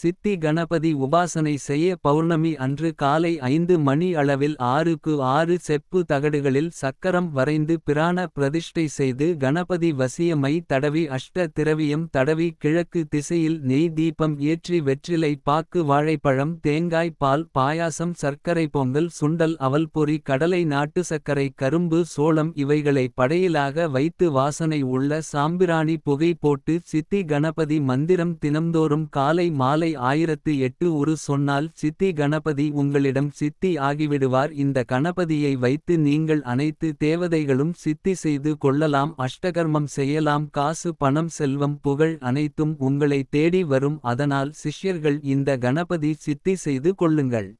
சித்தி கணபதி உபாசனை செய்ய பௌர்ணமி அன்று காலை ஐந்து மணி அளவில் ஆறுக்கு ஆறு செப்பு தகடுகளில் சக்கரம் வரைந்து பிராண பிரதிஷ்டை செய்து கணபதி வசியமை தடவி அஷ்ட திரவியம் தடவி கிழக்கு திசையில் நெய் தீபம் ஏற்றி வெற்றிலை பாக்கு வாழைப்பழம் தேங்காய் பால் பாயாசம் சர்க்கரை பொங்கல் சுண்டல் அவல் பொறி கடலை நாட்டு சர்க்கரை கரும்பு சோளம் இவைகளை படையிலாக வைத்து வாசனை உள்ள சாம்பிராணி புகை போட்டு சித்தி கணபதி மந்திரம் தினம்தோறும் காலை மாலை ஆயிரத்து எட்டு ஒரு சொன்னால் சித்தி கணபதி உங்களிடம் சித்தி ஆகிவிடுவார். இந்த கணபதியை வைத்து நீங்கள் அனைத்து தேவதைகளும் சித்தி செய்து கொள்ளலாம். அஷ்டகர்மம் செய்யலாம். காசு பணம் செல்வம் புகழ் அனைத்தும் உங்களை தேடி வரும். அதனால் சிஷ்யர்கள் இந்த கணபதி சித்தி செய்து கொள்ளுங்கள்.